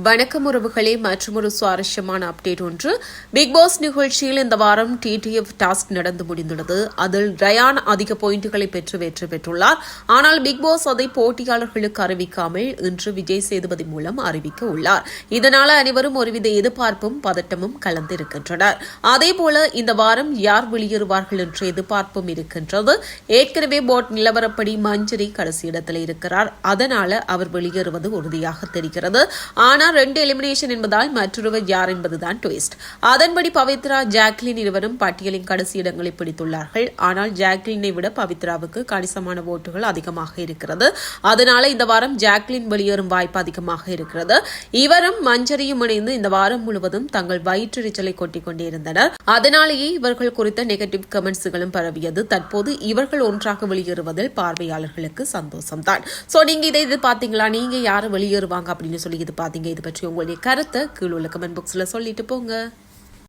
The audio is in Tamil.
வணக்கம் உறவுகளே மற்றும் ஒரு சுவாரஸ்யமான அப்டேட் ஒன்று. பிக் பாஸ் நிகழ்ச்சியில் இந்த வாரம் டிடிஎஃப் டாஸ்க் நடந்து முடிந்துள்ளது. அதில் ரயான் அதிக பாயிண்டுகளை பெற்று வெற்றி பெற்றுள்ளார். ஆனால் பிக் பாஸ் அதை போட்டியாளர்களுக்கு அறிவிக்காமல் இன்று விஜய் சேதுபதி மூலம் அறிவிக்க உள்ளார். இதனால் அனைவரும் ஒருவித எதிர்பார்ப்பும் பதட்டமும் கலந்திருக்கின்றனர். அதேபோல இந்த வாரம் யார் வெளியேறுவார்கள் என்ற எதிர்பார்ப்பும் இருக்கின்றது. ஏற்கனவே போட் நிலவரப்படி மஞ்சரி கடைசி இடத்தில் இருக்கிறார். அதனால அவர் வெளியேறுவது உறுதியாக தெரிகிறது. ஆனால் ரெண்டு எலிமினேஷன் என்பதால் மற்றொருவர் யார் என்பதுதான் ட்விஸ்ட் அதன்படி பவித்ரா ஜாக்லின் இருவரும் பட்டியலின் கடைசி இடங்களை பிடித்துள்ளார்கள். ஆனால் ஜாக்லினை விட பவித்ராவுக்கு கணிசமான ஓட்டுகள் அதிகமாக இருக்கிறது. அதனால இந்த வாரம் ஜாக்லின் வெளியேறும் வாய்ப்பு அதிகமாக இருக்கிறது. இவரும் மஞ்சரியும் இணைந்து இந்த வாரம் முழுவதும் தங்கள் வயிற்றெரிச்சலை கொட்டிக் கொண்டே இருந்தனர் அதனாலேயே இவர்கள் குறித்த நெகட்டிவ் கமெண்ட்ஸ்களும் பரவியது. தற்போது இவர்கள் ஒன்றாக வெளியேறுவதில் பார்வையாளர்களுக்கு சந்தோஷம்தான். சோ நீங்க இதை இது பாத்தீங்களா நீங்க யாரு வெளியேறுவாங்க அப்படின்னு சொல்லி இது பாத்தீங்க இது பற்றி உங்களுடைய கருத்தை கீழே உள்ள கமெண்ட் பாக்ஸில் சொல்லிட்டு போங்க.